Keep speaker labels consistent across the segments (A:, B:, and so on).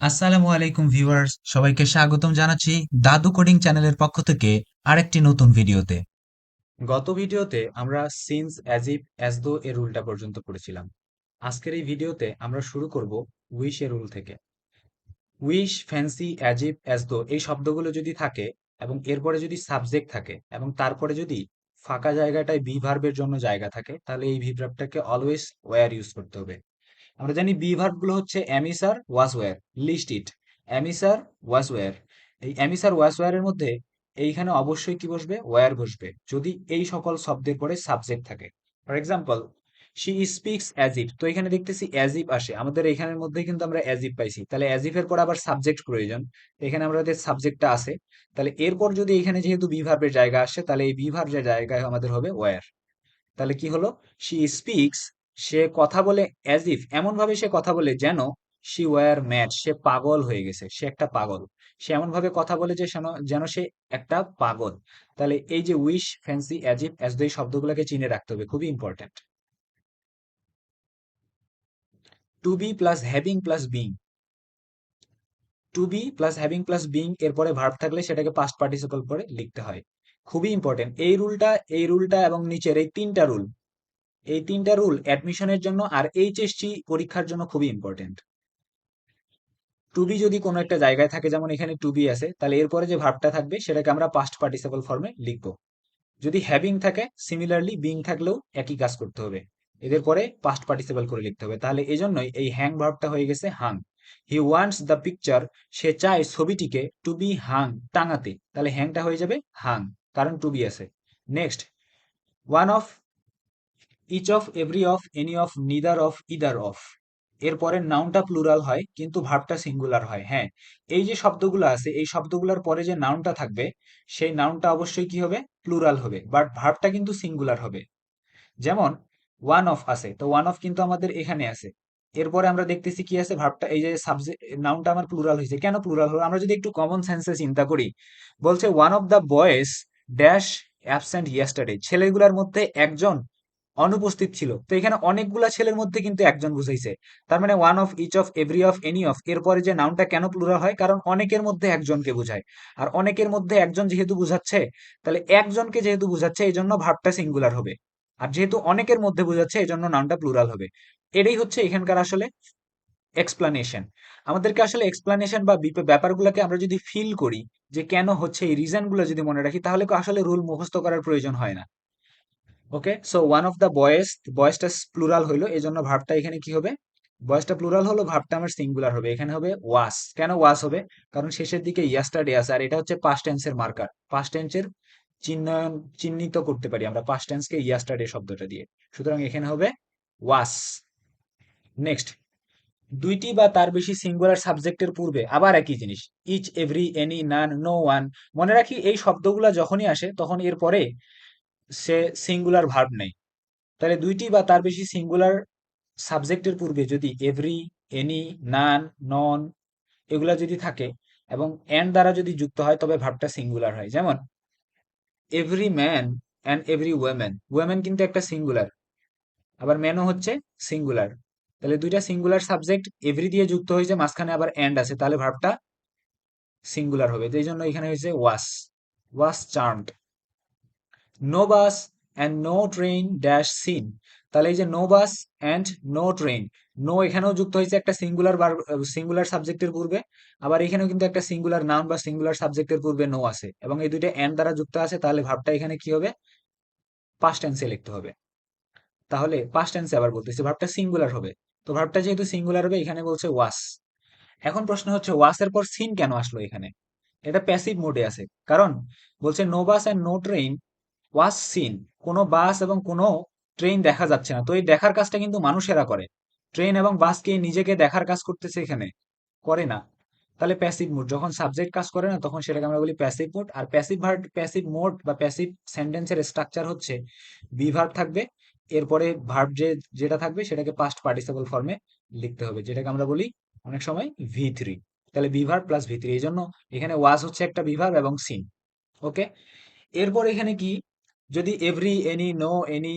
A: আসসালামু আলাইকুম ভিউয়ার্স, সবাইকে স্বাগতম জানাচ্ছি দাদু কোডিং চ্যানেলের পক্ষ থেকে আরেকটি নতুন ভিডিওতে। গত ভিডিওতে আমরা since as if as though এর রুলটা পর্যন্ত পড়েছিলাম। আজকের এই ভিডিওতে আমরা শুরু করব উইশ এর রুল থেকে। উইশ, ফ্যান্সি অ্যাজ ইফ দো এই শব্দগুলো যদি থাকে এবং এরপরে যদি সাবজেক্ট থাকে এবং তারপরে যদি ফাঁকা জায়গাটায় বি ভার্বের জন্য জায়গা থাকে, তাহলে এই ভি ভার্বটাকে অলওয়েজ ওয়্যার ইউজ করতে হবে। আমরা জানি বি ভার্বগুলো হচ্ছে am is are was were, list it. Am is are was were, এই অ্যামিসার ওয়্যারের মধ্যে এইখানে অবশ্যই কি বসবে? ওয়্যার বসবে, যদি এই সকল শব্দের পরে সাবজেক্ট থাকে। For example she speaks as if তো এখানে দেখতেছি অ্যাজ ইফ আসে। আমাদের এখানের মধ্যে কিন্তু আমরা অ্যাজ ইফ পাইছি। তাহলে অ্যাজ পর আবার সাবজেক্ট প্রয়োজন। এখানে আমাদের সাবজেক্টটা আছে, তাহলে এরপর যদি এখানে যেহেতু বি ভার্বের জায়গা আসে, তাহলে এই বি ভার্বের জায়গায় আমাদের হবে ওয়্যার তাহলে কি হলো? শি স্পিক্স সে কথা বলে অ্যাজ ইফ এমন ভাবে সে কথা বলে যেন শি ওয়ার ম্যাড সে পাগল হয়ে গেছে, সে একটা পাগল। সে এমন ভাবে কথা বলে যে যেন- সে একটা পাগল। তাহলে এই যে wish fancy as if as এই শব্দগুলোকে চিনে রাখতে হবে, খুবই important to be plus having plus being to be plus having plus being এরপরে ভার্ব থাকলে সেটাকে পাস্ট পার্টিসিপল করে লিখতে হয়। খুবই ইম্পর্টেন্ট এই রুলটা এই রুলটা এবং নিচের এই তিনটা রুল এই তিনটা রুল অ্যাডমিশনের জন্য আর এইচএসসি পরীক্ষার জন্য খুবই ইম্পর্টেন্ট টু বি যদি কোনো একটা জায়গায় থাকে, যেমন এখানে টু বি আছে, তাহলে এরপরে যে ভাবটা থাকবে, সেটাকে আমরা পাস্ট পার্টিসিপল ফর্মে লিখব। যদি হ্যাভিং থাকে সিমিলারলি বিং থাকলেও একই কাজ করতে হবে। এদের পরে পাস্ট পার্টিসিপল করে লিখতে হবে। তাহলে এই জন্যই এই হ্যাং ভাবটা হয়ে গেছে হাং হি ওয়ান্টস দ্য পিকচার সে চায় ছবিটিকে টু বি হাং টাঙাতে। তাহলে হ্যাংটা হয়ে যাবে হাং কারণ টু বি আছে। Next one of each of every of any of neither of either of এরপরের নাউনটা প্লুরাল হয়, কিন্তু ভার্বটা সিঙ্গুলার হয় হ্যাঁ। এই যে শব্দগুলো আছে, এই শব্দগুলোর পরে যে নাউনটা থাকবে, সেই নাউনটা অবশ্যই কি হবে? প্লুরাল হবে বাট ভার্বটা কিন্তু সিঙ্গুলার হবে। যেমন ওয়ান অফ আছে, তো ওয়ান অফ কিন্তু আমাদের এখানে আছে। এরপরে আমরা দেখতেছি কি আছে ভাবটা এই যে সাবজেক্ট নাউনটা আমার প্লুরাল হয়েছে। কেন প্লুরাল হলো? আমরা যদি একটু কমন সেন্সে চিন্তা করি, বলছে one of the boys dash absent yesterday ছেলেগুলোর মধ্যে একজন অনুপস্থিত ছিল। তো এখানে অনেকগুলা ছেলের মধ্যে কিন্তু একজন বুঝাইছে তার মানে one of each of every of any of এরপরে যে নাউনটা কেন প্লুরাল হয়? কারণ অনেকের মধ্যে একজনকে বোঝায়। আর অনেকের মধ্যে একজন যেহেতু বুঝাচ্ছে, তাহলে একজনকে যেহেতু বুঝাচ্ছে এই জন্য ভাবটা সিঙ্গুলার হবে। আর যেহেতু অনেকের মধ্যে বোঝাচ্ছে এই জন্য নাউনটা প্লুরাল হবে। এটাই হচ্ছে এখানকার আসলে এক্সপ্লানেশন আমাদেরকে আসলে এক্সপ্লানেশন বা ব্যাপারগুলোকে আমরা যদি ফিল করি যে কেন হচ্ছে, এই রিজনগুলো যদি মনে রাখি, তাহলে আসলে রুল মুখস্থ করার প্রয়োজন হয় না। Okay so one of the boys বয়েসটা plural হইল এই জন্য ভার্বটা এখানে কি হবে? বয়েসটা প্লুরাল হলো ভার্বটা আমার সিঙ্গুলার হবে, এখানে হবে ওয়াস কেন ওয়াস হবে? কারণ শেষের দিকে ইয়াস্টারডে আছে, আর এটা হচ্ছে পাস্ট টেন্সের মার্কার পাস্ট টেন্সের চিহ্নায়ন, চিহ্নিত করতে পারি আমরা পাস্ট টেন্সকে ইয়াস্টারডে শব্দটা দিয়ে। সুতরাং এখানে হবে ওয়াস নেক্সট দুইটি বা তার বেশি সিঙ্গুলার সাবজেক্টের পূর্বে আবার একই জিনিস each every any none no one মনে রাখি এই শব্দগুলো যখনই আসে, তখন এর পরে সে সিঙ্গুলার ভার্ব নেই। তাহলে দুইটি বা তার বেশি সিঙ্গুলার সাবজেক্টের পূর্বে যদি এভরি এনি নান নন এগুলা যদি থাকে এবং এন্ড দ্বারা যদি যুক্ত হয় তবে ভার্বটা সিঙ্গুলার হয়। যেমন every man and every women women কিন্তু একটা সিঙ্গুলার আবার ম্যানও হচ্ছে সিঙ্গুলার তাহলে দুইটা সিঙ্গুলার সাবজেক্ট এভরি দিয়ে যুক্ত হয়েছে, মাঝখানে আবার এন্ড আছে, তাহলে ভার্বটা সিঙ্গুলার হবে। এই জন্য এখানে হয়েছে was was charmed no bus and no train dash seen তাহলে এই যে no bus and no train no এখানেও যুক্ত হয়েছে একটা সিঙ্গুলার বার সিঙ্গুলার সাবজেক্টের পূর্বে, আবার এখানেও কিন্তু একটা সিঙ্গুলার নাউন বা সিঙ্গুলার সাবজেক্টের পূর্বে নো আছে। এবং এই দুইটা এন্ড দ্বারা যুক্ত আছে, তাহলে ভাবটা এখানে কি হবে? পাস্ট টেন্সে লিখতে হবে। তাহলে পাস্ট টেন্সে আবার বলতেছি ভাবটা সিঙ্গুলার হবে। তো ভাবটা যেহেতু সিঙ্গুলার হবে, এখানে বলছে ওয়াস এখন প্রশ্ন হচ্ছে ওয়াসের পর সিন কেন আসলো এখানে? এটা প্যাসিভ মোডে আছে। কারণ বলছে no bus and no train was seen, কোনো বাস এবং কোনো ট্রেন দেখা যাচ্ছে না। তো এই দেখার কাজটা কিন্তু মানুষেরা করে। ট্রেন এবং বাসকে নিজেকে দেখার কাজ করতেছে এখানে, করে না। তাহলে প্যাসিভ মোড যখন সাবজেক্ট কাজ করে না, তখন সেটাকে আমরা বলি প্যাসিভ মোড আর প্যাসিভ ভার্ব প্যাসিভ মোড বা প্যাসিভ সেন্টেন্সের স্ট্রাকচার হচ্ছে বি ভার্ব থাকবে, এরপরে ভার্ব যে, যেটা থাকবে সেটাকে পাস্ট পার্টিসিপল ফর্মে লিখতে হবে, যেটাকে আমরা বলি অনেক সময় ভি থ্রি তাহলে be verb plus V three এই জন্য এখানে ওয়াজ হচ্ছে একটা বি ভার্ব এবং সিন ওকে এরপর এখানে কি যদি এভরি এনি নো এনি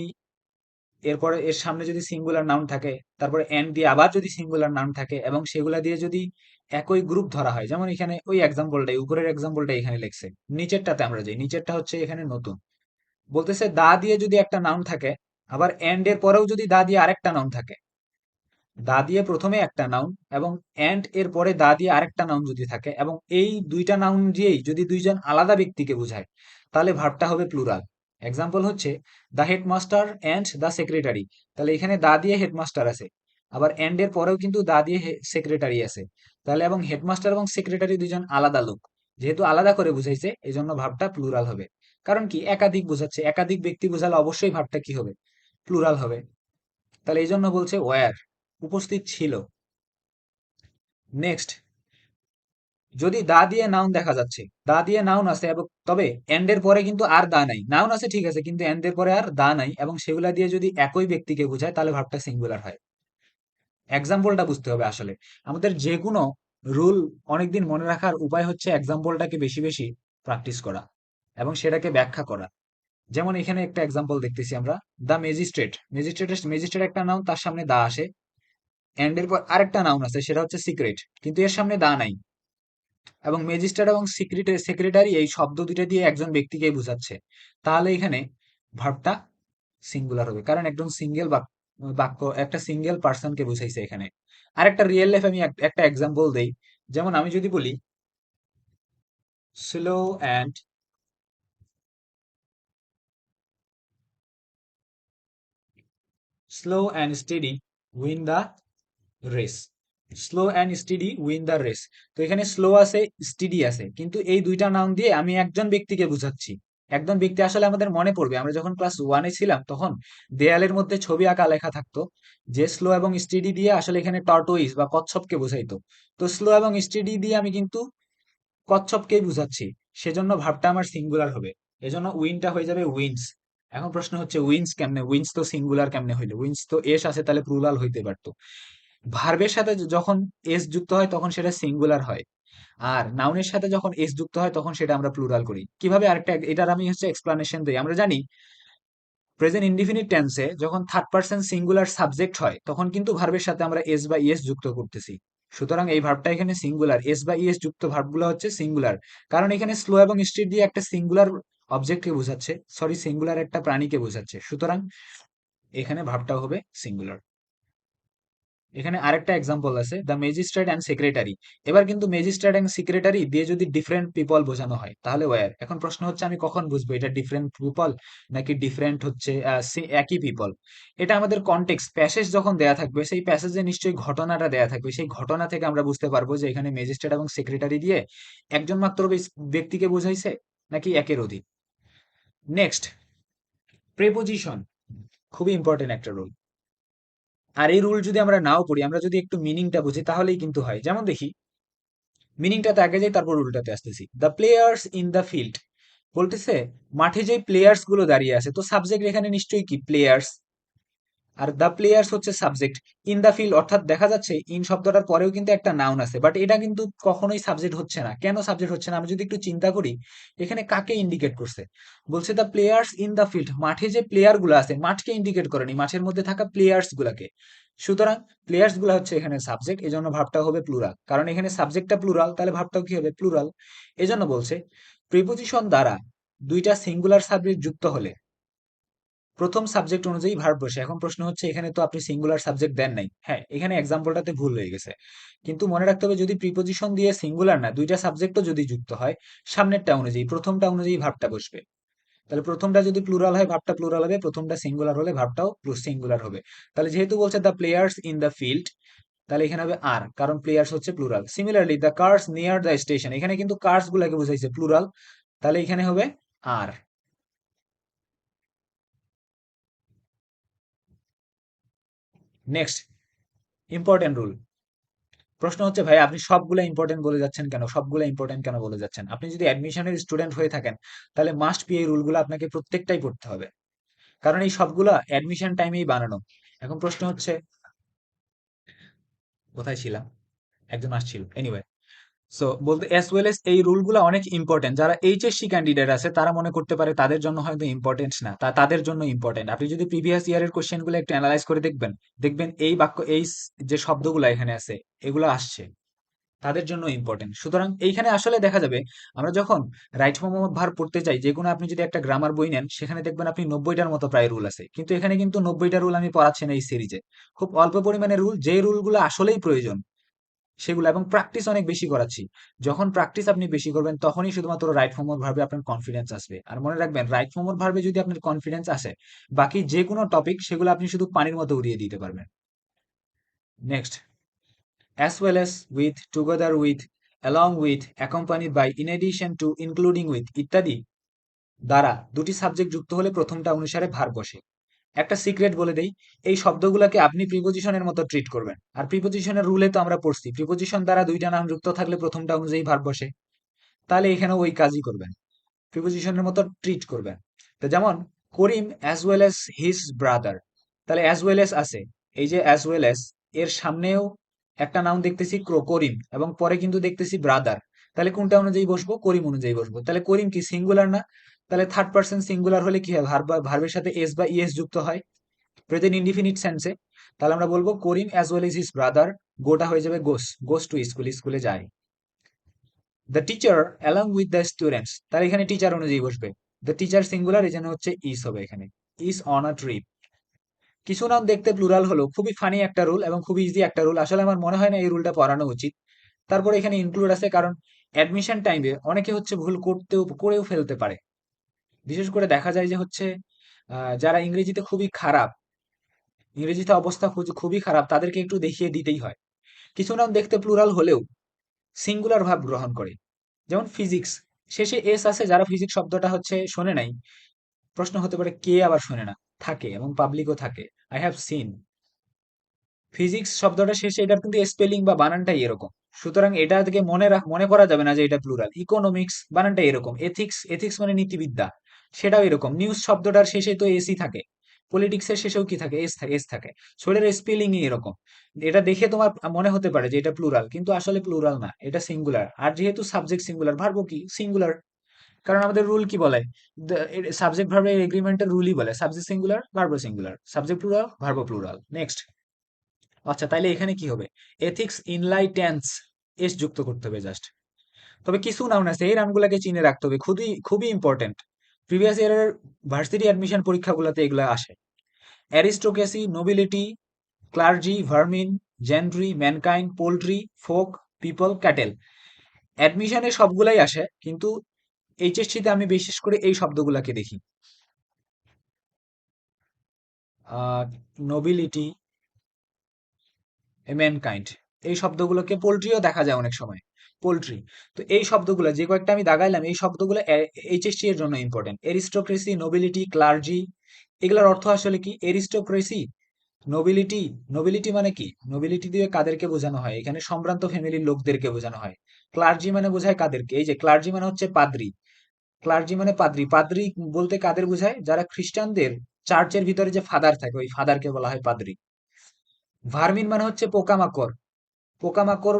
A: এরপরে এর সামনে যদি সিঙ্গুলার নাউন থাকে, তারপরে এন দিয়ে আবার যদি সিঙ্গুলার নাউন থাকে এবং সেগুলা দিয়ে যদি একই গ্রুপ ধরা হয়, যেমন এখানে ওই এক্সাম্পলটাই উপরের এক্সাম্পলটা এখানে লিখছে। নিচেরটাতে আমরা যাই, নিচেরটা হচ্ছে এখানে নতুন। বলতেছে দা দিয়ে যদি একটা নাউন থাকে, আবার এন্ড এর পরেও যদি দা দিয়ে আরেকটা নাউন থাকে। দা দিয়ে প্রথমে একটা নাউন এবং এন্ড এর পরে দা দিয়ে আরেকটা নাউন যদি থাকে এবং এই দুইটা নাউন দিয়েই যদি দুইজন আলাদা ব্যক্তিকে বোঝায়, তাহলে ভাবটা হবে প্লুরাল এক্সাম্পল হচ্ছে the headmaster and the secretary তাহলে এখানে দা দিয়ে হেডমাস্টার আছে। আবার এন্ড এর পরেও কিন্তু দা দিয়ে সেক্রেটারি আছে। তাহলে এবং হেডমাস্টার এবং সেক্রেটারি দুজন আলাদা লোক। যেহেতু আলাদা করে বুঝাইছে এই জন্য ভাবটা প্লুরাল হবে। কারণ কি? একাধিক বোঝাচ্ছে। একাধিক ব্যক্তি বোঝালে অবশ্যই ভাবটা কি হবে? প্লুরাল হবে। তাহলে এই জন্য বলছে ওয়ার উপস্থিত ছিল। নেক্সট যদি দা দিয়ে নাউন দেখা যাচ্ছে, দা দিয়ে নাউন আছে এবং তবে এন্ডের পরে কিন্তু আর দা নাই। নাউন আছে ঠিক আছে, কিন্তু এন্ডের পরে আর দা নাই এবং সেগুলা দিয়ে যদি একই ব্যক্তিকে বোঝায়, তাহলে ভাবটা সিঙ্গুলার হয়। এক্সাম্পলটা বুঝতে হবে আসলে। আমাদের যে কোনো রুল অনেকদিন মনে রাখার উপায় হচ্ছে এক্সাম্পলটাকে বেশি বেশি প্র্যাকটিস করা এবং সেটাকে ব্যাখ্যা করা। যেমন এখানে একটা এক্সাম্পল দেখতেছি আমরা দ্য ম্যাজিস্ট্রেট ম্যাজিস্ট্রেট ম্যাজিস্ট্রেট একটা নাউন তার সামনে দা আসে। এন্ড এর পর আরেকটা নাউন আছে, সেটা হচ্ছে সিক্রেট কিন্তু এর সামনে দা নাই। এবং ম্যাজিস্ট্রেট এবং সেক্রেটারি এই শব্দ দুইটা দিয়ে একজন ব্যক্তিকে বোঝাচ্ছে। তাহলে এখানে ভার্বটা সিঙ্গুলার হবে। কারণ একজন সিঙ্গেল বাক্য, একটা সিঙ্গেল পার্সনকে বুঝাইছে এখানে। আর একটা রিয়েল লাইফ আমি একটা এক্সাম্পল দেই। যেমন আমি যদি বলি slow and slow and steady win the race slow and steady win the race তো এখানে স্লো আছে স্টেডি আছে। কিন্তু এই দুইটা নাম দিয়ে আমি একজন ব্যক্তিকে বুঝাচ্ছি। একজন ব্যক্তি আসলে আমাদের মনে পড়বে। আমরা যখন ক্লাস ওয়ানে ছিলাম, তখন দেয়ালের মধ্যে ছবি আঁকা লেখা থাকতো, যে স্লো এবং স্টেডি দিয়ে আসলে এখানে টর্টোইস বা কচ্ছপকে বোঝাইতো। তো স্লো এবং স্টেডি দিয়ে আমি কিন্তু কচ্ছপকেই বুঝাচ্ছি। সেজন্য ভাবটা আমার সিঙ্গুলার হবে। এজন্য উইনটা হয়ে যাবে উইন্স এখন প্রশ্ন হচ্ছে উইন্স কেমনে? উইন্স তো সিঙ্গুলার কেমনে হইল? উইন্স তো এস আছে, তাহলে প্লুরাল হইতে পারতো। ভার্বের সাথে যখন এস যুক্ত হয়, তখন সেটা সিঙ্গুলার হয়। আর নাউনের সাথে যখন এস যুক্ত হয়, তখন সেটা আমরা প্লুরাল করি। কীভাবে আরেকটা এটার আমি হচ্ছে এক্সপ্লানেশন দিই। আমরা জানি প্রেজেন্ট ইনডিফিনিট টেন্সে যখন থার্ড পার্সন সিঙ্গুলার সাবজেক্ট হয়, তখন কিন্তু ভার্বের সাথে আমরা এস বা ইএস যুক্ত করতেছি। সুতরাং এই ভার্বটা এখানে সিঙ্গুলার এস বা ইএস যুক্ত ভার্বগুলো হচ্ছে সিঙ্গুলার কারণ এখানে স্লো এবং স্ট্রিট দিয়ে একটা সিঙ্গুলার অবজেক্টকে বোঝাচ্ছে সরি সিঙ্গুলার একটা প্রাণীকে বোঝাচ্ছে। সুতরাং এখানে ভাবটাও হবে সিঙ্গুলার এখানে আরেকটা এক্সাম্পল আছে দ্য ম্যাজিস্ট্রেট অ্যান্ড সেক্রেটারি এবার কিন্তু ম্যাজিস্ট্রেট অ্যান্ড সেক্রেটারি দিয়ে যদি ডিফারেন্ট পিপল বোঝানো হয়, তাহলে ওয়ার এখন প্রশ্ন হচ্ছে, আমি কখন বুঝব এটা ডিফারেন্ট পিপল নাকি ডিফারেন্ট হচ্ছে একই পিপল এটা আমাদের কন্টেক্স প্যাসেজ যখন দেয়া থাকবে, সেই প্যাসেজে নিশ্চয়ই ঘটনাটা দেয়া থাকবে। সেই ঘটনা থেকে আমরা বুঝতে পারব যে এখানে ম্যাজিস্ট্রেট এবং সেক্রেটারি দিয়ে একজন মাত্র ব্যক্তিকে বোঝাইছে নাকি একের অধিক। নেক্সট প্রেপোজিশন খুবই ইম্পর্টেন্ট একটা রোল আর এই রুল যদি আমরা নাও করি আমরা যদি একটু মিনিংটা বুঝি, তাহলেই কিন্তু হয়। যেমন দেখি মিনিংটাতে আগে যাই, তারপর রুলটাতে আসতেছি। The players in the field বলতেছে, মাঠে যে প্লেয়ার্সগুলো দাঁড়িয়ে আছে, তো সাবজেক্ট এখানে নিশ্চয়ই কি? প্লেয়ার্স আর দ্য প্লেয়ার্স হচ্ছে সাবজেক্ট ইন দ্য ফিল্ড অর্থাৎ দেখা যাচ্ছে ইন শব্দটার পরেও কিন্তু একটা নাউন আছে বাট এটা কিন্তু কখনোই সাবজেক্ট হচ্ছে না। কেন সাবজেক্ট হচ্ছে না? আমি যদি একটু চিন্তা করি, এখানে কাকে ইন্ডিকেট করছে? বলছে the players in the field মাঠে যে প্লেয়ারগুলো আছে, মাঠকে ইন্ডিকেট করেনি, মাঠের মধ্যে থাকা প্লেয়ার্স গুলাকে। সুতরাং প্লেয়ার্সগুলো হচ্ছে এখানে সাবজেক্ট এই জন্য ভাবটা হবে প্লুরাল কারণ এখানে সাবজেক্টটা প্লুরাল তাহলে ভাবটাও কি হবে? প্লুরাল এজন্য বলছে প্রিপোজিশন দ্বারা দুইটা সিঙ্গুলার সাবজেক্ট যুক্ত হলে প্রথম সাবজেক্ট অনুযায়ী ভার্ব বসে। এখন প্রশ্ন হচ্ছে, এখানে তো আপনি সিঙ্গুলার সাবজেক্ট দেন নাই। হ্যাঁ এখানে এক্সাম্পলটাতে ভুল হয়ে গেছে। কিন্তু মনে রাখতে হবে, যদি প্রিপোজিশন দিয়ে সিঙ্গুলার না, দুইটা সাবজেক্টও যদি যুক্ত হয়, সামনেরটা অনুযায়ী, প্রথমটা অনুযায়ী ভাবটা বসবে। তাহলে প্রথমটা যদি প্লুরাল হয় ভাবটা প্লুরাল হবে, প্রথমটা সিঙ্গুলার হলে ভাবটাও সিঙ্গুলার হবে। তাহলে যেহেতু বলছে the players in the field তাহলে এখানে হবে আর কারণ প্লেয়ার্স হচ্ছে plural similarly the cars near the station এখানে কিন্তু কার্স গুলাকে বুঝাইছে প্লুরাল তাহলে এখানে হবে আর নেক্সট ইম্পর্টেন্ট রুল প্রশ্ন হচ্ছে, ভাই, আপনি সবগুলো ইম্পর্টেন্ট বলে যাচ্ছেন কেন? সবগুলো ইম্পর্টেন্ট কেন বলে যাচ্ছেন? আপনি যদি অ্যাডমিশনের স্টুডেন্ট হয়ে থাকেন, তাহলে মাস্ট বি এই রুলগুলো আপনাকে প্রত্যেকটাই পড়তে হবে। কারণ এই সবগুলো অ্যাডমিশন টাইমেই বানানো। এখন প্রশ্ন হচ্ছে, কোথায় ছিলাম? একজন আসছিল। এনিওয়ে সো বলতে অ্যাজ ওয়েল এস এই রুলগুলো অনেক ইম্পর্টেন্ট যারা এইচএসসি ক্যান্ডিডেট আছে, তারা মনে করতে পারে তাদের জন্য হয়তো ইম্পর্টেন্ট না। তা তাদের জন্য ইম্পর্টেন্ট আপনি যদি প্রিভিয়াস ইয়ারের কোশ্চেনগুলো একটু অ্যানালাইজ করে দেখবেন দেখবেন এই বাক্য, এই যে শব্দগুলো এখানে আছে, এগুলো আসছে। তাদের জন্য ইম্পর্টেন্ট সুতরাং এইখানে আসলে দেখা যাবে, আমরা যখন রাইট ফর্ম ভার পড়তে চাই যে কোনো আপনি যদি একটা গ্রামার বই নেন, সেখানে দেখবেন আপনি নব্বইটার মতো প্রায় রুল আছে। কিন্তু এখানে কিন্তু নব্বইটা রুল আমি পড়াচ্ছি না এই সিরিজে খুব অল্প পরিমাণে রুল যে রুলগুলো আসলেই প্রয়োজন সেগুলো এবং প্র্যাকটিস অনেক বেশি করাচ্ছি। যখন প্র্যাকটিস আপনি বেশি করবেন, তখনই শুধুমাত্র রাইট ফর্ম অফ ভার্বে আপনার কনফিডেন্স আসবে। আর মনে রাখবেন রাইট ফর্ম অফ ভার্বে যদি আপনার কনফিডেন্স আসে, বাকি যে কোনো টপিক সেগুলো আপনি শুধু পানির মতো উড়িয়ে দিতে পারবেন। Next as well as with together with along with accompanied by in addition to, including with, ইত্যাদি দ্বারা দুটি সাবজেক্ট যুক্ত হলে প্রথমটা অনুসারে ভার বসে। একটা সিক্রেট বলে দেই, এই শব্দগুলোকে আপনি প্রিপোজিশনের মতো ট্রিট করবেন। আর প্রিপোজিশনের রুলে তো আমরা পড়ছি প্রিপোজিশন দ্বারা দুইটা নাম যুক্ত থাকলে প্রথমটা অনুযায়ী ভার বসে। তাহলে এখানে ওই কাজই করবেন প্রিপোজিশনের মতো ট্রিট করবেন। তো যেমন, Karim as well as his brother তাহলে অ্যাজ ওয়েল এস আছে, এই যে অ্যাজ ওয়েল এস এর সামনেও একটা নাম দেখতেছি ক্রো, করিম, এবং পরে কিন্তু দেখতেছি ব্রাদার তাহলে কোনটা অনুযায়ী বসবো? করিম অনুযায়ী বসবো। তাহলে করিম কি সিঙ্গুলার না? তাহলে থার্ড পার্সন সিঙ্গুলার হলে কি হয়? ভার্ব ভার্বের সাথে এস বা ইএস যুক্ত হয়। প্রেজেন্ট ইনডিফিনিট সেন্সে তাহলে আমরা বলব Karim as well is his brother গোটা হয়ে যাবে গোস গোস টু স্কুল স্কুলে যায়। The teacher along with the students তাহলে এখানে টিচার অনুযায়ী বসবে। দ্য টিচার সিঙ্গুলার এই জন্য হচ্ছে ইস হবে এখানে। ইস অন আ ট্রিপ কিছু নাম দেখতে প্লুরাল হলো, খুবই ফানি একটা রুল এবং খুবই ইজি একটা রুল আসলে আমার মনে হয় না এই রুলটা পড়ানো উচিত। তারপরে এখানে ইনক্লুড আছে কারণ অ্যাডমিশন টাইমে অনেকে হচ্ছে ভুল করতেও, করেও ফেলতে পারে। বিশেষ করে দেখা যায় যে হচ্ছে যারা ইংরেজিতে খুবই খারাপ, ইংরেজিতে অবস্থা খুবই খারাপ, তাদেরকে একটু দেখিয়ে দিতেই হয়। কিছু নাম দেখতে প্লুরাল হলেও সিঙ্গুলার ভাব গ্রহণ করে। যেমন ফিজিক্স শেষে এস আছে, যারা ফিজিক্স শব্দটা হচ্ছে শোনে নাই। প্রশ্ন হতে পারে, কে আবার শোনে না? থাকে এবং পাবলিকও থাকে। আই হ্যাভ সিন ফিজিক্স শব্দটা শেষে এটার কিন্তু স্পেলিং বা বানানটাই এরকম। সুতরাং এটা থেকে মনে রাখ, মনে করা যাবে না যে এটা প্লুরাল ইকোনমিক্স বানানটা এরকম। এথিক্স এথিক্স মানে নীতিবিদ্যা। সেটাও এরকম। নিউজ শব্দটার শেষে তো এসি থাকে। পলিটিক্সের শেষেও কি থাকে? এস থাকে এস থাকে। শরীরের স্পেলিং এরকম। এটা দেখে তোমার মনে হতে পারে যে এটা প্লুরাল কিন্তু আসলে প্লুরাল না। এটা সিঙ্গুলার আর যেহেতু সাবজেক্ট সিঙ্গুলার ভার্ব কি? সিঙ্গুলার কারণ আমাদের রুল কি বলে? সাবজেক্ট ভার্বের এগ্রিমেন্টের রুলই বলে। Subject singular verb singular subject plural verb plural next আচ্ছা তাইলে এখানে কি হবে? এথিক্স ইনলাইটেন্স এস যুক্ত করতে হবে জাস্ট তবে কিছু নাউন আছে। এই নামগুলোকে চিনে রাখতে হবে। খুবই খুবই ইম্পর্টেন্ট প্রিভিয়াস ইয়ারের ভার্সিটি অ্যাডমিশন পরীক্ষাগুলোতে এগুলো আসে। Aristocracy nobility clergy vermin gentry mankind poultry folk people cattle অ্যাডমিশনে সবগুলাই আসে, কিন্তু এইচএসসিতে আমি বিশেষ করে এই শব্দগুলোকে দেখি। নোবিলিটি ম্যানকাইন্ড এই শব্দগুলোকে পোলট্রিও দেখা যায় অনেক সময়। পোল্ট্রি তো এই শব্দগুলো, যে কয়েকটা আমি দাগাইলাম, এই শব্দগুলো এইচএসসি এর জন্য ইম্পর্টেন্ট এরিস্টোক্রেসি নোবিলিটি ক্লার্জি এগুলোর অর্থ আসলে কি? এরিস্টোক্রেসি নোবিলিটি নোবিলিটি মানে কি? নোবিলিটি দিয়ে কাদেরকে বোঝানো হয়? এখানে সম্ভ্রান্ত ফ্যামিলির লোকদেরকে বোঝানো হয়। ক্লার্জি মানে বোঝায় কাদেরকে। এই যে ক্লার্জি মানে হচ্ছে পাদ্রি। ক্লার্জি মানে পাদ্রি। পাদ্রি বলতে কাদের বোঝায়? যারা খ্রিস্টানদের চার্চের ভিতরে যে ফাদার থাকে, ওই ফাদারকে বলা হয় পাদ্রি। ভার্মিন মানে হচ্ছে পোকামাকড়। পোকামাকড়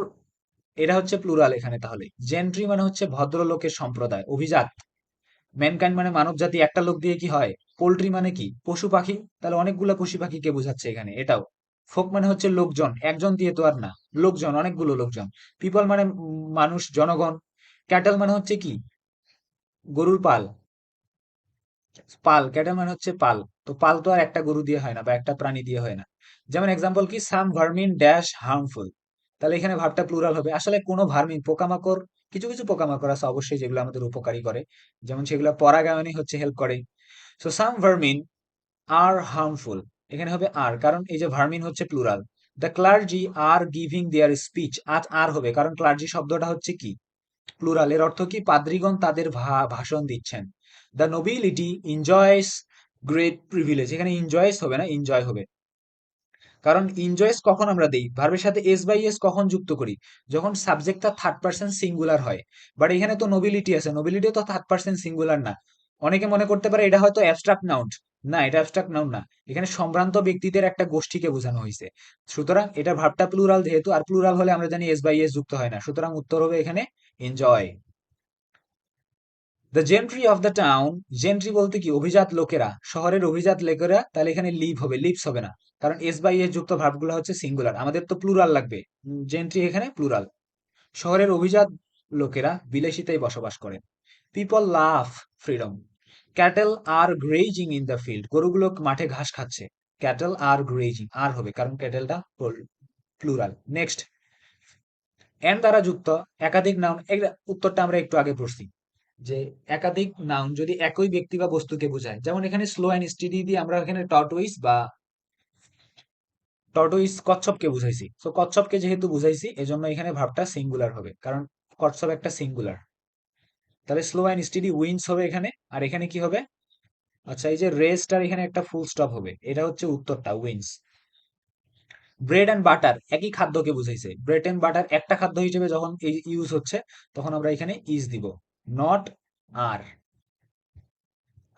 A: এটা হচ্ছে প্লুরাল এখানে তাহলে। জেন্ট্রি মানে হচ্ছে ভদ্রলোকের সম্প্রদায়, অভিজাত। ম্যানকাইন্ড মানে মানব জাতি, একটা লোক দিয়ে কি হয়? পোল্ট্রি মানে কি? পশু পাখি? তাহলে অনেকগুলো পশু পাখিকে বোঝাচ্ছে এখানে? এটাও। ফোক মানে হচ্ছে লোকজন, একজন দিয়ে তো আর না। লোকজন, অনেকগুলো লোকজন। পিপল মানে মানুষ, জনগণ। ক্যাটেল মানে হচ্ছে কি? গরুর পাল। পাল ক্যাটেল মানে হচ্ছে পাল। তো পাল তো আর একটা গরু দিয়ে হয় না বা একটা প্রাণী দিয়ে হয় না। যেমন এক্সাম্পল কি? সাম ভার্মিন ড্যাশ হার্মফুল তাহলে এখানে ভাবটা প্লুরাল হবে। আসলে কোনো ভার্মিন পোকামাকড়, কিছু কিছু পোকামাকড় আছে অবশ্যই যেগুলো আমাদের উপকারী করে। যেমন সেগুলো পরাগায়নে হচ্ছে হেল্প করে। সো সাম ভার্মিন আর হার্মফুল এখানে হবে আর কারণ এই যে ভার্মিন হচ্ছে plural the clergy are giving their speech আজ আর হবে, কারণ ক্লার্জি শব্দটা হচ্ছে কি? প্লুরাল এর অর্থ কি? পাদ্রিগণ তাদের ভাষণ দিচ্ছেন। The nobility enjoys great privilege এখানে এনজয়স হবে না এনজয় হবে। কারণ ইনজয়েস কখন আমরা দেই? ভার্বের সাথে এস বাই এস কখন যুক্ত করি? যখন সাবজেক্টটা থার্ড পার্সন সিঙ্গুলার হয়। বাট এখানে তো নোবিলিটি আছে। নোবিলিটিও তো থার্ড পার্সন সিঙ্গুলার না। অনেকে মনে করতে পারে এটা হয়তো অ্যাবস্ট্রাক্ট নাউন্ট না, এটা অ্যাবস্ট্রাক্ট নাউন না। এখানে সম্ভ্রান্ত ব্যক্তিদের একটা গোষ্ঠীকে বোঝানো হয়েছে। সুতরাং এটা ভাবটা প্লুরাল যেহেতু, আর প্লুরাল হলে আমরা জানি এস বাই এস যুক্ত হয় না। সুতরাং উত্তর হবে এখানে enjoy the gentry of the town gentry বলতে কি, অভিজাত লোকেরা, শহরের অভিজাত লোকেরা, তাহলে এখানে লিভ হবে লিভস হবে না। কারণ এস বাই এস যুক্ত ভার্বগুলো হচ্ছে সিঙ্গুলার আমাদের তো প্লুরাল লাগবে। জেন্ট্রি এখানে প্লুরাল শহরের অভিজাত লোকেরা বিলাসিতায় বসবাস করেন people love freedom cattle are grazing in the field গরুগুলো মাঠে ঘাস খাচ্ছে। ক্যাটেল আর গ্রেজিং আর হবে, কারণ ক্যাটেলটা প্লুরাল নেক্সট এন দ্বারা যুক্ত, একাধিক নাউন উত্তরটা আমরা একটু আগে পড়ছি। যে একাধিক নাউন যদি একই ব্যক্তি বা বস্তুকে বোঝায়, যেমন এখানে স্লো অ্যান্ড স্টেডি দিয়ে আমরা এখানে টর্টোইস বা টর্টোইস কচ্ছপকে বুঝাইছি। তো কচ্ছপকে যেহেতু বুঝাইছি, এজন্য এখানে ভাবটা সিঙ্গুলার হবে, কারণ কচ্ছপ একটা সিঙ্গুলার তাহলে স্লো অ্যান্ড স্টেডি উইন্স হবে এখানে, আর এখানে কি হবে? আচ্ছা এই যে রেস্টার এখানে একটা ফুল স্টপ হবে, এটা হচ্ছে উত্তরটা, উইন্স। ব্রেড অ্যান্ড বাটার একই খাদ্যকে বুঝাইছে। ব্রেড অ্যান্ড বাটার একটা খাদ্য হিসেবে যখন ইউজ হচ্ছে, তখন আমরা এখানে ইজ দিব। নট আর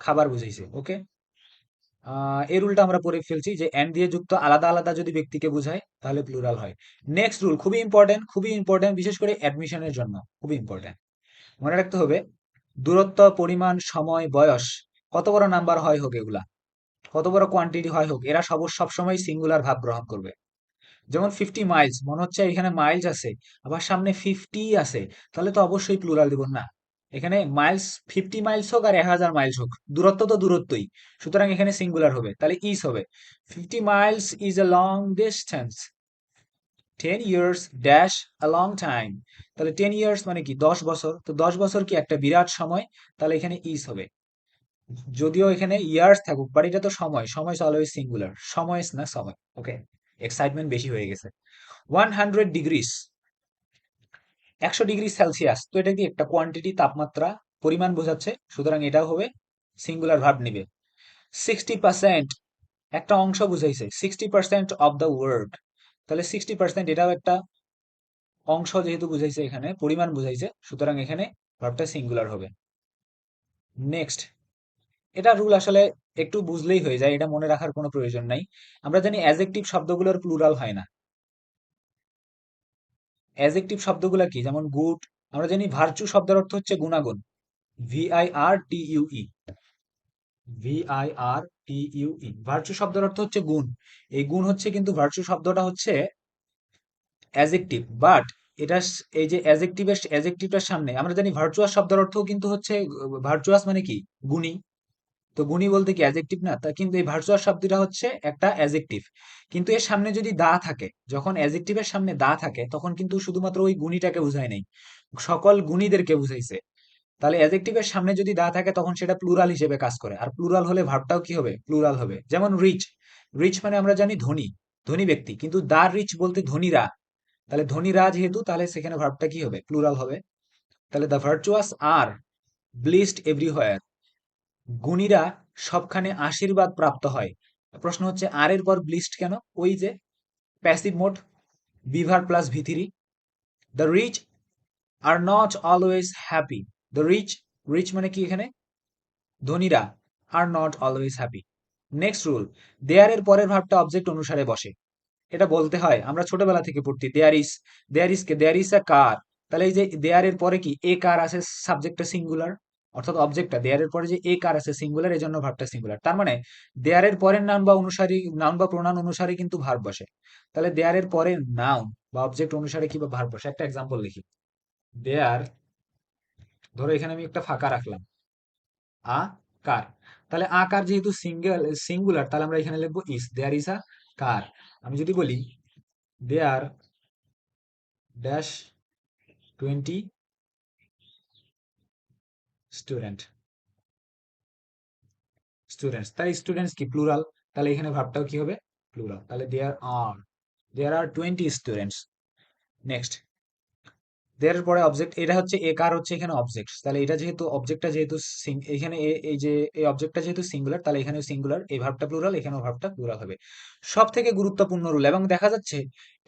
A: খাবার বুঝাইছে ওকে এই রুলটা আমরা পড়ে ফেলছি যে এন্ড দিয়ে যুক্ত আলাদা আলাদা যদি ব্যক্তিকে বোঝায়, তাহলে প্লুরাল হয়। নেক্সট রুল খুবই ইম্পর্টেন্ট খুবই ইম্পর্টেন্ট বিশেষ করে অ্যাডমিশনের জন্য, খুবই ইম্পর্টেন্ট মনে রাখতে হবে, দূরত্ব, পরিমাণ, সময়, বয়স, কত বড় নাম্বার হয় হোক এগুলা, কত বড় কোয়ান্টিটি হয় হোক, এরা সব সবসময় সিঙ্গুলার ভাব গ্রহণ করবে। যেমন ফিফটি মাইলস মনে হচ্ছে এখানে মাইলস আছে, আবার সামনে ফিফটি আছে, তাহলে তো অবশ্যই প্লুরাল দিব না। এখানে মাইলস ফিফটি মাইলস হোক আর এক হাজার মাইলস হোক, দূরত্ব তো দূরত্বই, সুতরাং এখানে সিঙ্গুলার হবে, তাহলে ইস হবে। Fifty miles is a long distance ten years dash a long time তাহলে টেন ইয়ার্স মানে কি, দশ বছর, তো দশ বছর কি একটা বিরাট সময়, তাহলে এখানে ইস হবে। যদিও এখানে ইয়ার্স থাকুক বাট এটা তো সময় সময় অলওয়েজ সিঙ্গুলার সময় না সময় ওকে এক্সাইটমেন্ট বেশি হয়ে গেছে। ওয়ান হান্ড্রেড ডিগ্রিস একশো ডিগ্রি সেলসিয়াস, তো এটা কি একটা কোয়ান্টিটি তাপমাত্রা, পরিমাণ বোঝাচ্ছে, সুতরাং এটাও হবে সিঙ্গুলার ভার্ব নিবে। সিক্সটি পার্সেন্ট একটা অংশ বুঝাইছে sixty percent of the word তাহলে সিক্সটি পার্সেন্ট এটাও একটা অংশ যেহেতু বুঝাইছে এখানে, পরিমাণ বুঝাইছে, সুতরাং এখানে ভার্বটা সিঙ্গুলার হবে। নেক্সট এটা রুল আসলে একটু বুঝলেই হয়ে যায়, এটা মনে রাখার কোনো প্রয়োজন নাই। আমরা জানি অ্যাজেক্টিভ শব্দগুলোর প্লুরাল হয় না। অ্যাজেক্টিভ শব্দগুলো কি? যেমন গুড, আমরা জানি ভার্চু শব্দের অর্থ হচ্ছে গুণাগুণ। V I R T U E V I R T U E virtue শব্দের অর্থ হচ্ছে গুণ। এই গুণ হচ্ছে কিন্তু ভার্চু শব্দটা হচ্ছে অ্যাজেক্টিভ বাট এটা এই যে অ্যাজেক্টিভের অ্যাজেক্টিভটার সামনে, আমরা জানি ভার্চুয়াস শব্দের অর্থ কিন্তু হচ্ছে ভার্চুয়াস মানে কি? গুণী। তো গুণী বলতে কি অ্যাজেক্টিভ না? তা কিন্তু এই ভার্চুয়াল শব্দটা হচ্ছে একটা অ্যাজেক্টিভ কিন্তু এর সামনে যদি দা থাকে, যখন অ্যাজেক্টিভের সামনে দা থাকে, তখন কিন্তু শুধুমাত্র ওই গুণীটাকে বুঝায় নাই। সকল গুণীদেরকে বুঝাইছে। তাহলে অ্যাজেক্টিভের সামনে যদি দা থাকে, তখন সেটা প্লুরাল হিসেবে কাজ করে। আর প্লুরাল হলে ভাবটাও কি হবে? প্লুরাল হবে। যেমন রিচ রিচ মানে আমরা জানি ধনী ধনী ব্যক্তি। কিন্তু দা রিচ বলতে ধনীরা তাহলে ধনীরা যেহেতু, তাহলে সেখানে ভাবটা কি হবে? প্লুরাল হবে। তাহলে the virtuous are blessed everywhere গুণীরা সবখানে আশীর্বাদ প্রাপ্ত হয়। প্রশ্ন হচ্ছে আর এর পর ব্লিস্ট কেন? ওই যে passive mode be verb plus V three the rich are not always happy the rich rich মানে কি এখানে? ধনীরা are not always happy next rule there এর পরের ভাবটা অবজেক্ট অনুসারে বসে। এটা বলতে হয়, আমরা ছোটবেলা থেকে পড়তি দেয়ার ইস দেয়ার ইস কে দেয়ার ইস আ কার তাহলে এই যে দেয়ার এর পরে কি? এ কার আছে সাবজেক্টটা সিঙ্গুলার অর্থাৎ অবজেক্টটা দেয়ারের পরে যে এ কার আছে সিঙ্গুলার এই জন্য ভার্বটা সিঙ্গুলার তার মানে দেয়ারের পরের নাউন বা অনুসারী নাউন বা প্রণান অনুসারে কিন্তু ভার্ব বসে। তাহলে দেয়ারের পরের নাউন বা অবজেক্ট অনুসারে কি বা ভার্ব বসে? একটা এক্সাম্পল লিখি। দেয়ার ধরো এখানে আমি একটা ফাঁকা রাখলাম। আ কার তাহলে আ কার যেহেতু সিঙ্গেল সিঙ্গুলার তাহলে আমরা এখানে লিখব ইস দেয়ার ইস আ কার আমি যদি বলি there dash twenty student students তাহলে স্টুডেন্টস কি প্লুরাল তাহলে এখানে ভাবটাও কি হবে? প্লুরাল তাহলে there are there are twenty students next there পরে অবজেক্ট এটা হচ্ছে এ কার হচ্ছে এখানে অবজেক্ট তাহলে এটা যেহেতু অবজেক্টটা যেহেতু এখানে এই যে, এই অবজেক্টটা যেহেতু সিঙ্গুলার তাহলে এখানে সিঙ্গুলার এই ভাবটা প্লুরাল এখানেও ভাবটা প্লুরাল হবে। সব থেকে গুরুত্বপূর্ণ রুল এবং দেখা যাচ্ছে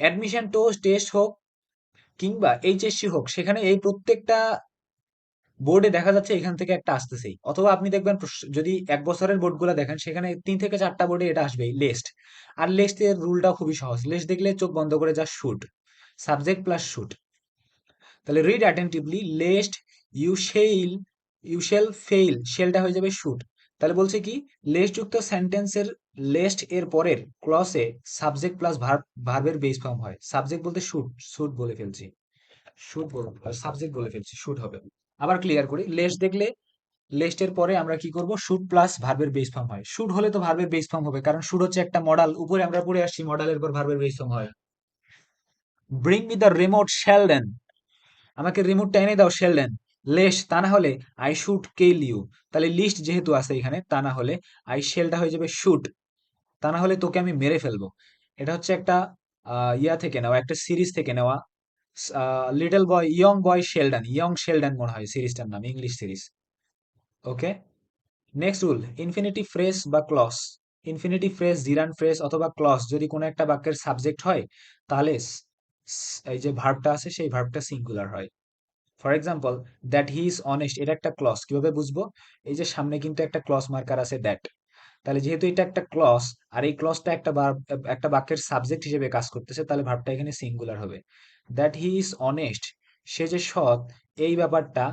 A: অ্যাডমিশন টোস্ট টেস্ট হোক কিংবা এইচএসসি হোক, সেখানে এই প্রত্যেকটা বোর্ডে দেখা যাচ্ছে এখান থেকে একটা আসতেছেই। অথবা আপনি দেখবেন যদি এক বছরের বোর্ডগুলো দেখেন, সেখানে তিন থেকে চারটা বোর্ডে এটা আসবেই লেস্ট আর লেস্টের রুলটা খুবই সহজ। লেস্ট দেখলে চোখ বন্ধ করে যা শুট সাবজেক্ট প্লাস শুট তাহলে read attentively lest you shall you shall fail শেলটা হয়ে যাবে শুট তাহলে বলছে কি লেস্ট যুক্ত সেন্টেন্সের লেস্ট এর পরের ক্লসে সাবজেক্ট প্লাস ভার্বের বেস ফর্ম হয়। সাবজেক্ট বলতে শুট শুট বলে ফেলছি। শুড সাবজেক্ট বলে ফেলছি শুড হবে। আবার ক্লিয়ার করি। লেস দেখলে লেস্টের পরে আমরা কি করব? শুট প্লাস ভার্বের বেস ফর্ম হয়। শুড হলে তো ভার্বের বেস ফর্ম হবে, কারণ শুড হচ্ছে একটা মডেল উপরে আমরা পড়ে আসছি মডেলের পর ভার্বের বেস ফর্ম হয়। Bring me the remote Sheldon আমাকে রিমোটটা এনে দাও শেলডেন লেস তা না হলে আই শুট কিল ইউ তাহলে লিস্ট যেহেতু আছে এখানে, তা না হলে আই শেলটা হয়ে যাবে শুট তা না হলে তোকে আমি মেরে ফেলব। এটা হচ্ছে একটা ইয়া থেকে নেওয়া, একটা সিরিজ থেকে নেওয়া। Little boy young boy Sheldon young Sheldon মনে হয় সিরিজটার নাম English series okay next rule infinity phrase বা clause infinity phrase gerund phrase অথবা ক্লস যদি কোনো একটা বাক্যের সাবজেক্ট হয়, তাহলে এই যে ভার্বটা আছে, সেই ভার্বটা সিঙ্গুলার হয়। For example that he is honest এটা একটা ক্লস কীভাবে বুঝব? এই যে সামনে কিন্তু একটা ক্লস মার্কার আছে দ্যাট তাহলে যেহেতু এটা একটা ক্লস আর এই ক্লসটা একটা একটা বাক্যের সাবজেক্ট হিসেবে কাজ করতেছে, তাহলে ভার্বটা এখানে সিঙ্গুলার হবে। দ্যাট হি ইজ অনেস্ট সে যে সৎ, এই ব্যাপারটা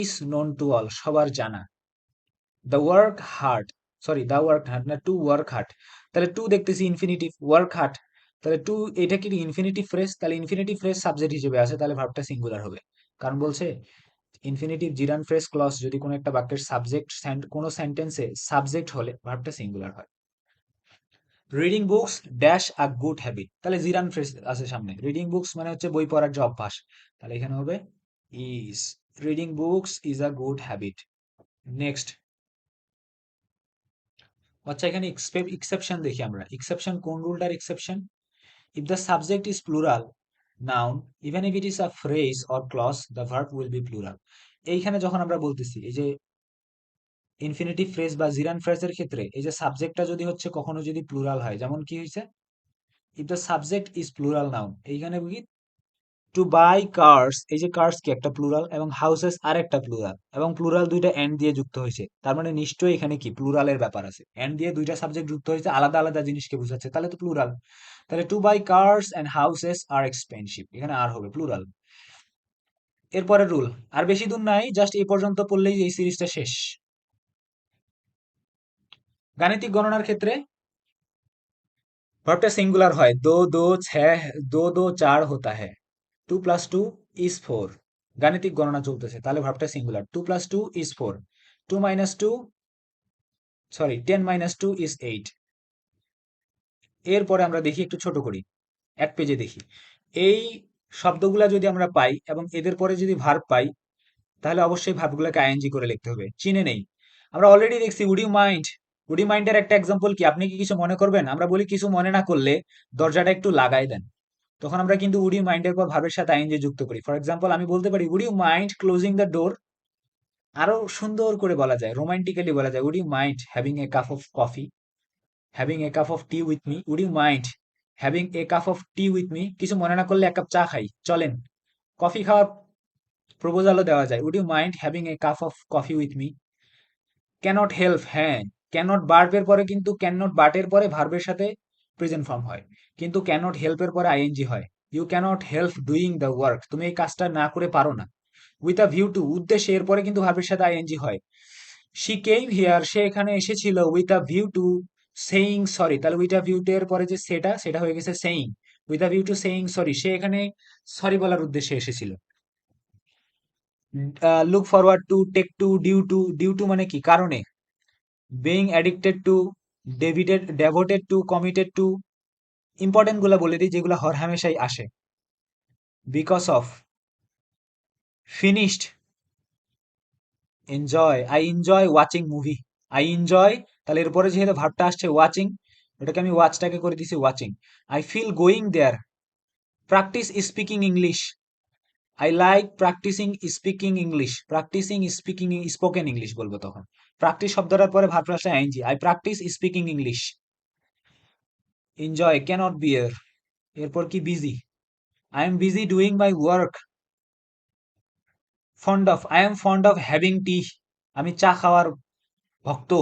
A: ইজ নোন টু অল সবার জানা। The work hard sorry the work hard না টু ওয়ার্ক হার্ট তাহলে টু দেখতেছি ইনফিনিটিভ ওয়ার্ক হার্ট তাহলে টু এটা কি ইনফিনিটিভ ফ্রেজ তাহলে ইনফিনিটিভ ফ্রেজ সাবজেক্ট হিসেবে আছে, তাহলে ভাবটা সিঙ্গুলার হবে। কারণ বলছে ইনফিনিটিভ জিরান ফ্রেজ ক্লস যদি কোনো একটা বাক্যের সাবজেক্ট কোনো সেন্টেন্সে সাবজেক্ট হলে ভার্বটা সিঙ্গুলার হয়। Reading books dash a good habit তাহলে জিরান ফ্রেজ আছে সামনে। রিডিং বুকস মানে হচ্ছে বই পড়ার যে অভ্যাস। তাহলে এখানে হবে is reading books is a good habit next আচ্ছা এখানে এক্সেপশন দেখি আমরা। এক্সেপশন কোন রুলটার exception if the subject is plural noun even if it is a phrase or clause the verb will be plural এইখানে যখন আমরা বলতেছি, এই যে ইনফিনিটিভ ফ্রেজ বা জিরান ফ্রেজের ক্ষেত্রে এই যে সাবজেক্টটা যদি হচ্ছে কখনো যদি প্লুরাল হয়, যেমন কি হয়েছে? If the subject is plural noun এইখানে কি টু বাই কার্স এই যে কার্স কি একটা প্লুরাল এবং হাউসেস আর একটা প্লুরাল এবং প্লুরাল দুইটা এন্ড দিয়ে যুক্ত হয়েছে। তার মানে নিশ্চয়ই এখানে কি প্লুরালের ব্যাপার আছে। এন্ড দিয়ে দুইটা সাবজেক্ট যুক্ত হয়েছে, আলাদা আলাদা জিনিসকে বোঝাচ্ছে, তাহলে তো প্লুরাল তাহলে to buy cars and houses are expensive এখানে আর হবে প্লুরাল এরপরে রুল আর বেশি দূর নাই জাস্ট এই পর্যন্ত পড়লেই এই সিরিজটা শেষ। গাণিতিক গণনার ক্ষেত্রে ভার্বটা সিঙ্গুলার হয়। দো দো দো দো, চার হতা হ্যায়। Two plus two is four গাণিতিক গণনা চলতেছে। তাহলে ভার্বটা singular two plus two is four two minus two sorry ten minus two is eight এরপরে আমরা দেখি, একটু ছোট করি। এক পেজে দেখি। এই শব্দগুলা যদি আমরা পাই এবং এদের পরে যদি ভার্ব পাই, তাহলে অবশ্যই ভার্বগুলোকে আইএনজি করে লিখতে হবে। চিনে নেই। আমরা অলরেডি দেখছি উড ইউ মাইন্ড উড মাইন্ডের একটা এক্সাম্পল কি? আপনি কি কিছু মনে করবেন? আমরা বলি কিছু মনে না করলে দরজাটা একটু লাগাই দেন। তখন আমরা কিন্তু উডি মাইন্ডের পর ভাবের সাথে আইএনজি যুক্ত করি। ফর এক্সাম্পল আমি বলতে পারি would mind closing the door আরও সুন্দর করে বলা যায় রোমান্টিক্যালি বলা যায় would mind having a cup of coffee having a cup of tea with me would mind having a cup of tea with me কিছু মনে না করলে এক কাপ চা খাই, চলেন। কফি খাওয়ার প্রপোজালও দেওয়া যায় would mind having a cup of coffee with me can't help হ্যাঁ। ক্যানট বার্বের পরে কিন্তু ক্যানট বাটের পরে ভার্বের সাথে প্রেজেন্ট ফর্ম হয়। কিন্তু ক্যানট হেল্পের পরে আইএনজি হয়। You can't help doing the work তুমি এই কাজটা না করে পারো না। উইথ আ ভিউ টু উদ্দেশ্যে এরপরে কিন্তু ভার্বের সাথে আইএনজি হয়। শি কেম হিয়ার সে এখানে এসেছিল with a view to saying sorry তাহলে উইথ আ ভিউ টু এর পরে যে সেটা সেটা হয়ে গেছে saying with a view to saying sorry সে এখানে সরি বলার উদ্দেশ্যে এসেছিল। Look forward to take to due to due to মানে কি? কারণে। Being addicted to devoted devoted to committed to ইম্পর্টেন্টগুলা বলে দিই যেগুলো হর হামেশাই আসে। Because of finished enjoy I enjoy watching movie I enjoy তাহলে এরপরে যেহেতু ভাবটা আসছে ওয়াচিং ওটাকে আমি ওয়াচটাকে করে দিছি watching I feel going there practice speaking English I like practicing speaking English practicing speaking spoken English বলব তখন। প্র্যাকটিস শব্দটার পরে ভার্ব আসে ING I practice speaking English enjoy can't bear এরপর কি busy I am busy doing my work fond of I am fond of having tea আমি চা খাওয়ার ভক্ত।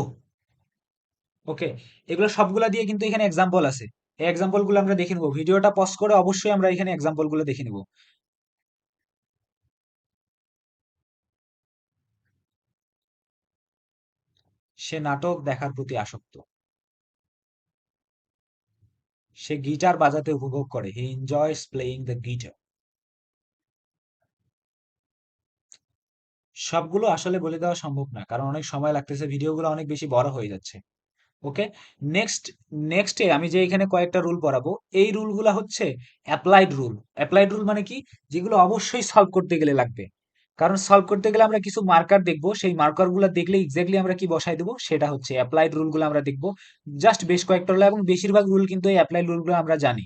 A: ওকে এগুলো সবগুলা দিয়ে কিন্তু এখানে এক্সাম্পল আছে। এই এক্সাম্পলগুলো আমরা দেখে নেব। ভিডিওটা পজ করে অবশ্যই আমরা এখানে এক্সাম্পলগুলো দেখে নেব। সে নাটক দেখার প্রতি আসক্ত। সে গিটার বাজাতে উপভোগ করে। He enjoys playing the guitar সবগুলো আসলে বলে দেওয়া সম্ভব না, কারণ অনেক সময় লাগতেছে ভিডিওগুলো অনেক বেশি বড় হয়ে যাচ্ছে। ওকে? নেক্সট নেক্সটে আমি যে এখানে কয়েকটা রুল পড়াবো, এই রুলগুলো হচ্ছে অ্যাপ্লাইড রুল অ্যাপ্লাইড রুল মানে কি? যেগুলো অবশ্যই সলভ করতে গেলে লাগবে। কারণ সলভ করতে গেলে আমরা কিছু মার্কার দেখব, সেই মার্কার মার্কারগুলো দেখলে এক্স্যাক্টলি আমরা কি বসাই দেবো? সেটা হচ্ছে অ্যাপ্লাইড রুলগুলো আমরা দেখব। জাস্ট বেশ কয়েকটা রুল এবং বেশিরভাগ রুল কিন্তু এই অ্যাপ্লাইড রুলগুলো আমরা জানি।